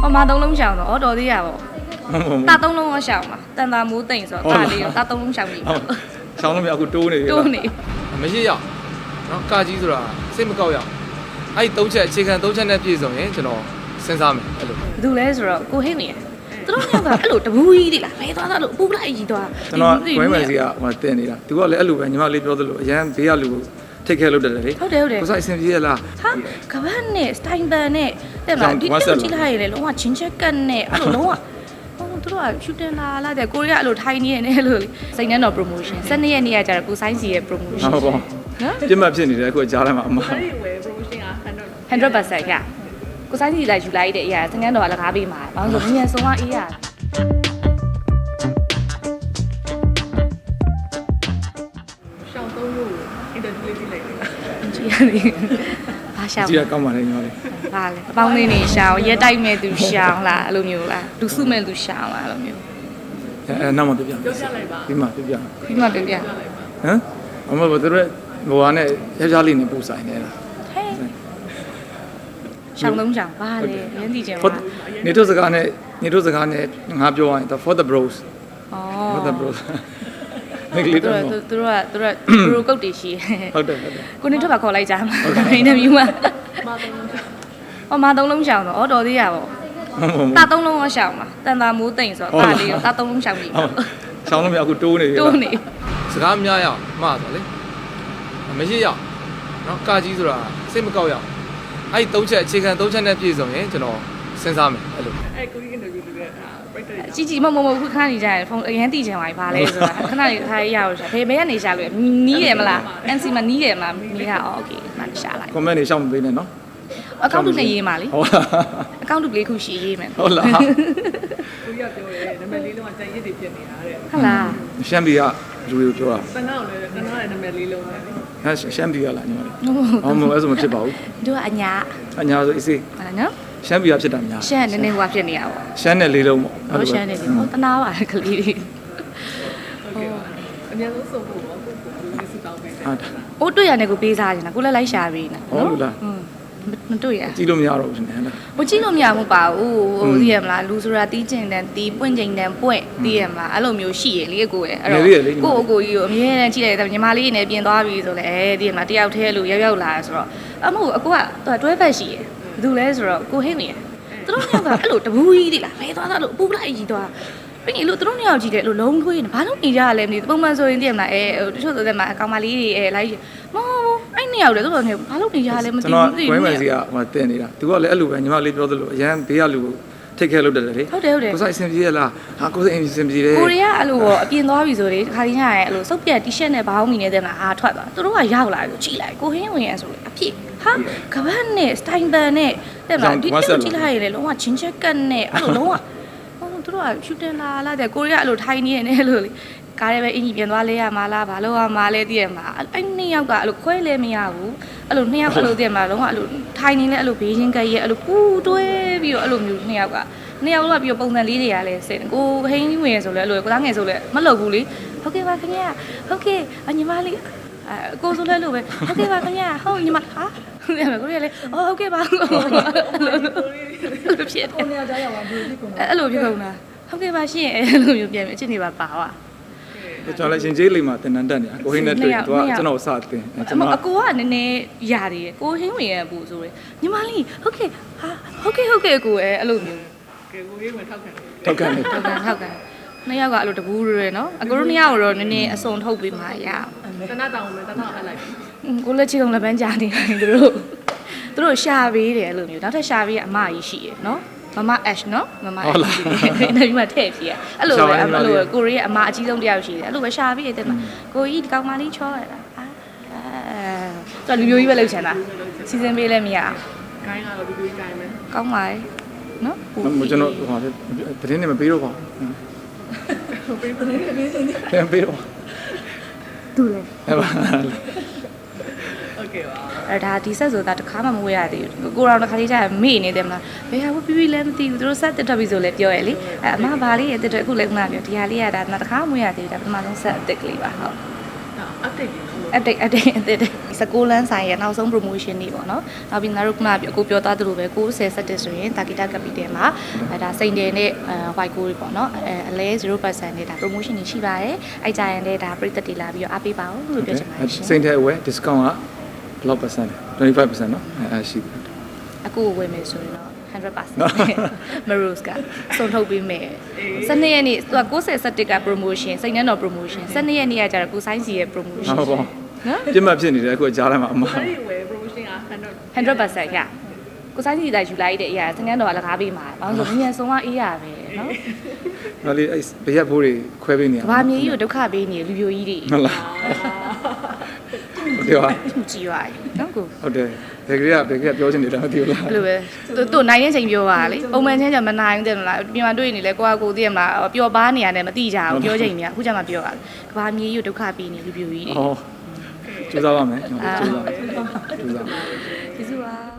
ဟောမသုံးလုံးရှောင်းတော့ဩတော်သေးရပါဟုတ်ဟုတ်တာသုံးလုံးရောရှောင်းပါတန်တာမိုးတိမ်ဆိုတော့တာလေးရောတာသုံးလုံးရှောင်းပြီဟုတ်ရှောင်းလို့မရအခုတိုးနေပြီတိုးနေမရှိရအောင်နော်ကာကြီးဆိုတာစိတ်မကောက်ရအောင်အဲ့ဒီသုံးချက်အခြေခံသုံးချက်နဲ့ပြည့်စုံရင်ကျွန်တော်စဉ်းစားမယ်အဲ့လိုဘယ်သူလဲဆိုတော့ကိုဟင်းနေရသူတို့ကအဲ့လိုတဘူးကြီးတိလားဘဲသွားတာလို့ပူပလိုက်ကြီးသွားကျွန်တော်ဝိုင်းမယ်စီကဟိုတင်နေတာသူကလည်းအဲ့လိုပဲညီမလေးပြောသလိုအရန်ဘေးကလူကို ထိတ်ခဲလုပ်တယ်လေဟုတ်တယ်ဟုတ်တယ်ကိုစားအဆင်ပြေရလားဟာကပတ်နဲ့စတိုင်ပန်နဲ့တဲ့မလားဒီလိုကြည့်လိုက်ရတယ်လုံးဝချင်းချက်ကတ်နဲ့အဲ့လိုလုံးဝဟိုသူတို့ကရှူတင်လာလာတဲ့ကိုရီးယားအဲ့လိုထိုင်းနေနေအဲ့လိုစိတ်နဲ့တော့ promotion 12ရက်နေ့ကကျတော့ကိုဆိုင်စီရဲ့ promotion ဟုတ်ပါနော်ပြစ်မှတ်ဖြစ်နေတယ်အခုကြားထဲမှာအမ100%ရကိုဆိုင်စီလိုက်ယူလိုက်တဲ့အရာသင်္ကန်းတော်ကလကားပေးမှာဘာလို့ဆိုမြန်ဆုံးကအေးရရှော ဘာရှောင်းကြည့်ရကောင်းပါလေညီမလေးဘာလဲအပေါင်းလေးနေရှောင်းရက်တိုက်မဲ့သူရှောင်းလားအဲ့လိုမျိုးလားလူစုမဲ့သူရှောင်းလားအဲ့လိုမျိုးအဲအဲနောက်မှပြပြပြောပြလိုက်ပါဒီမှာပြပြပြီးမှပြပြဟမ်အမဘသူတို့ဟိုဟာနဲ့ယောက်ျားလေးနဲ့ပူဆိုင်နေတာဟဲ့ရှောင်းလုံးရှောင်းဘာလဲရင်းသိချင်ဟုတ်ပါနေတို့စကားနဲ့နေတို့စကားနဲ့ငါပြောရရင် the for the bros ဩ for the bros မိကလေးသူတော့တို့သူတို့ကသူတို့ကဘရိုကုတ်တွေရှိတယ်ဟုတ်တယ်ဟုတ်တယ်ကိုနေထွက်ပါခေါ်လိုက်ကြမှာအင်တာဗျူးမှာဟောမသုံးလုံးရှောင်းတော့ဩတော်သေးရပါဟုတ်ဟုတ်တာသုံးလုံးရောရှောင်းပါတန်တာမိုးတိမ်ဆိုတော့တာလေးရောတာသုံးလုံးရှောင်းပြီဟုတ်ရှောင်းလို့မရအခုတိုးနေပြီတိုးနေစကားများရအောင်မှားသွားလေမရှိရအောင်နော်ကာကြီးဆိုတာစိတ်မကောက်ရအောင်အဲ့ဒီသုံးချက်အခြေခံသုံးချက်နဲ့ပြည့်စုံရင်ကျွန်တော်စဉ်းစားမယ်အဲ့လိုအဲ့ကိုကြီးအင်တာဗျူးလေးကပြိတ္တရ ជីជីမမမခုခဏနေကြတယ်ဖုန်းအရင်သိချင်ပါပြီဘာလဲဆိုတာခဏလေးထားရရအောင်ရှာဘယ်ဘယ်ကနေရှာလို့နီးတယ်မလား NC မှာနီးတယ်မလားနီးတာအော်โอเคမှရှာလိုက် comment တွေရှောင်းမပေးနဲ့နော် အကောင့်တုနဲ့ရေးပါလေ ဟုတ်လား အကောင့်တုလေးခုရှိရေးမယ် ဟုတ်လား ကိုကြီးကပြောတယ်နာမည်လေးလုံးကကြိုက်ရစ်တွေဖြစ်နေတာတဲ့ ဟုတ်လား ရှမ်းပြည်ကလူတွေကိုပြောတာ တန်ကောင်လည်းတန်ကောင်ရဲ့နာမည်လေးလုံးပဲလေ ဟဲ့ရှမ်းပြည်ကလားညီမလေးအော်မဟုတ်အဲ့ဆိုမဖြစ်ပါဘူး တို့ကအညာ အညာဆိုအေးစေး ဟုတ်လားနော် ရှမ်းပြည်ကဖြစ်တာများရှမ်းနည်းနည်းဟိုဖြစ်နေရပါရှမ်းနဲ့လေးလုံးပေါ့ဘောရှမ်းနေတယ်ဟိုတနာပါကလေးတွေဟုတ်ကဲ့ပါအများဆုံးစုံဖို့ပေါ့ကိုကိုလေးစုတောင်းပေးတယ်ဟာအိုးတွေ့ရနေကိုပေးစားနေတာကိုလည်းလိုက်ရှာပေးနေတာဟုတ်လို့လားอืมမတွေ့ရကြည့်လို့မရတော့ဘူးရှင်ဟဲ့လားဟိုကြည့်လို့မရဘူးပါဘူးဟိုသိရမလားလူဆိုတာတီးကျင်တန်တီးပွင့်ကျင်တန်ပွင့်သိရမလားအဲ့လိုမျိုးရှိရလေကိုယ်ရဲ့အဲ့တော့ကိုအကိုကြီးကိုအမြဲတမ်းကြည့်လိုက်တယ်ညီမလေးနဲ့ပြင်သွားပြီဆိုလဲအဲသိရမလားတယောက်တည်းလို့ရောက်ရောက်လာဆိုတော့အမို့အကိုကတွဲဖက်ရှိရယ် ဘယ်သူလဲဆိုတော့ကိုဟင်းနေရသူတို့ကအဲ့လိုတဘူးကြီးတိလားဘဲသွားတာလို့ပူပလိုက်ကြီးသွားပြီးရင်လို့သူတို့နှစ်ယောက်ကြည့်တယ်လို့လုံးထွေးနေဘာလို့နေကြရလဲမသိဘူးပုံမှန်ဆိုရင်သိရမလားအဲဟိုတချို့ဆိုတဲ့မှာအကောင်မလေးတွေအဲလိုက်မဟုတ်အဲ့နှစ်ယောက်လေသူတို့ကဘာလို့နေကြရလဲမသိကျွန်တော်ဘူးဝိုင်းမယ်စီကဟိုတင်နေတာသူကလည်းအဲ့လိုပဲညီမလေးပြောသလိုအရန်ဘေးကလူကို ထိတ်ခဲလုပ်တယ်လေဟုတ်တယ်ဟုတ်တယ်ကိုစားအဆင်ပြေရလားဟာကိုစားအဆင်ပြေတယ်ကိုရီးယားအဲ့လိုပေါ့အပြင်သွားပြီဆိုလေတစ်ခါတည်းညရဲ့အဲ့လိုစုပ်ပြတ်တီရှပ်နဲ့ဘောင်းမီနေတဲ့မှာအာထွက်သွားသူတို့ကရောက်လာပြီကြည့်လိုက်ကိုဟင်းဝင်ရဆိုလေအဖြစ်ဟာကပတ်နဲ့စတိုင်ပန်နဲ့တဲ့မှာဒီလိုကြည့်လိုက်ရင်လေလုံးဝချင်းချက်ကတ်နဲ့အဲ့လိုလုံးဝဟိုသူတို့ကရှူတင်လာလာတဲ့ကိုရီးယားအဲ့လိုထိုင်းနေနေလို့လေ ကားရဲပဲအင်ကြီးပြန်သွားလဲရမှာလားဘာလို့ရမှာလဲတည်ရမှာအဲ့နှစ်ယောက်ကအဲ့လိုခွဲလဲမရဘူးအဲ့လိုနှစ်ယောက်အဲ့လိုတည်ရမှာလုံးဝအဲ့လိုထိုင်းနေလဲအဲ့လိုဘေးချင်းကရဲ့အဲ့လိုပူတွဲပြီးတော့အဲ့လိုမျိုးနှစ်ယောက်ကနှစ်ယောက်ကပြီးတော့ပုံစံလေးတွေကလည်းစင်ကိုဟင်းဝင်ရဆိုလဲအဲ့လိုကိုသားငယ်ဆိုလဲမလုပ်ဘူးလေဟုတ်ကဲ့ပါခင်ဗျာဟုတ်ကဲ့အညီမလေးအဲကိုဆိုလဲလို့ပဲဟုတ်ကဲ့ပါခင်ဗျာဟုတ်ညီမဟာဟုတ်တယ်ကိုရီးယားလေအော်ဟုတ်ကဲ့ပါအဲ့လိုဖြစ်တယ်ကိုနေရာကြားရောက်သွားဘူးဒီကောင်အဲ့လိုဖြစ်ကုန်တာဟုတ်ကဲ့ပါရှင်အဲ့လိုမျိုးပြန်ပြီအချင်းတွေပါပါသွား ကျွန်တော်လည်းရှင်ကျေးလိမ္မာတင်တန်းတက်နေတာကိုဟင်းနဲ့တွေ့သူကကျွန်တော်စတင်ကျွန်အမတော်အကိုကနည်းနည်းရသေးတယ်ကိုဟင်းဝင်ရပူဆိုရယ်ညီမလေးဟုတ်ကဲ့ဟာဟုတ်ကဲ့ဟုတ်ကဲ့ကိုအဲ့အဲ့လိုမျိုးကဲကိုကြီးဝင်ထောက်ခံတယ်ထောက်ကန်နေဟုတ်ကဲ့ဟုတ်ကဲ့နှစ်ယောက်ကအဲ့လိုတပူးရယ်နော်အကိုတို့နှစ်ယောက်တော့နည်းနည်းအစုံထုတ်ပြီးမှရအောင်တနတောင်မယ်တနအပ်လိုက်อืมကိုလက်ချီကောင်လည်းပန်းကြာနေတယ်သူတို့သူတို့ရှာပေးတယ်အဲ့လိုမျိုးနောက်ထပ်ရှာပေးရအမကြီးရှိရယ်နော် မမ ash နော်မမ ash နေနေမှာထည့်ပြရအဲ့လိုပဲအဲ့လိုကိုရီးယားအမအကြီးဆုံးတယောက်ရှိတယ်အဲ့လိုပဲရှာပေးတယ်တဲ့မှာကိုကြီးဒီကောင်မလေးချောရတာအာအဲသူလူမျိုးကြီးပဲလှုပ်ချင်တာစီစဉ်ပေးလည်းမရအောင်ခိုင်းကတော့ဒီလိုခိုင်းမယ်ကောင်းပါလေနော်ကျွန်တော်ဟိုသတင်းတွေမပေးတော့ပါဟုတ်ပြီပြနေနေနေဘူးပြန်ပေးတော့သူလေဟဲ့ပါ ဟုတ်ကဲ့ပါအဲဒါဒီဆက်ဆိုတာတခါမှမဝေ့ရသေးဘူးကိုရောင်တခါလေးကြာမေ့နေတယ်မလားဘယ်ဟာဘူးပြပြလဲမသိဘူးသူတို့ဆက်တက်ထွက်ပြီဆိုလည်းပြောရလေအဲအမဘာလေးရဲ့တက်ထွက်အခုလည်းခုနကပြောဒီဟာလေးကဒါတခါမှမဝေ့ရသေးဘူးဒါပထမဆုံးဆက်အစ်စ်ကလေးပါဟုတ် update လေး update update update စကိုလန်းဆိုင်ရဲ့နောက်ဆုံး promotion တွေပေါ့နော်နောက်ပြီးငါတို့ကမှအခုပြောသွားသလိုပဲ90 70ဆိုရင်တာဂီတာကပီတယ်မှာဒါစိန်တယ်နဲ့ white gold ပေါ့နော်အလဲ0%နဲ့ဒါ promotion တွေရှိပါတယ်အဲ့ကြရင်လည်းဒါပရိသတ်တွေလာပြီးတော့အားပေးပါဦးလို့ပြောချင်ပါတယ်စိန်တယ်ဝယ် discount က ဘယ်လောက် percent လဲ25%เนาะအဲရှိတယ် အခုဝယ်မယ်ဆိုရင်တော့100% Maroons ကစုံထုတ်ပေးမယ်12ရက်နေ့သူက90 17က promotion စိတ်နှံတော် promotion 12ရက်နေ့ကကျတော့ကိုဆိုင်စီရဲ့ promotion ဟုတ်ပါ နော် ပြစ်မှတ်ဖြစ်နေတယ်အခုကြားထဲမှာအမ အဲ့ဒီဝယ် promotion က100 100%ရကိုဆိုင်စီကယူလိုက်တဲ့အရာစိတ်နှံတော်ကလကားပေးမှာဘာလို့လဲဆိုမြန်ဆုံးကအေးရပဲနော် ဒါလေးအဲ့ဘရက်ဖိုးတွေခွဲပေးနေရ ကဘာမြေကြီးကိုဒုက္ခပေးနေလူပြိုကြီးတွေ ဟုတ်လား ဟုတ်တယ်ပါကြည့်ရတယ်နော်ကိုဟုတ်တယ်ဘယ်ကလေးကဘယ်ကလေးကပြောချင်နေတာမသိဘူးလားအဲ့လိုပဲသူသူနိုင်တဲ့ချိန်ပြောပါလေပုံမှန်ချင်းကျမနိုင်ဘူးတဲ့လားပြင်မှာတွေ့နေလေကိုကကိုသိရမလားပျော်ပါနေရတယ်မသိကြဘူးပြောချိန်တွေကအခုကျမှပြောတာကဘာမြေကြီးကိုဒုက္ခပေးနေလူပြိုကြီးတွေဟောကျူးစားပါမယ်ကျွန်တော်ကျူးစားကျူးစား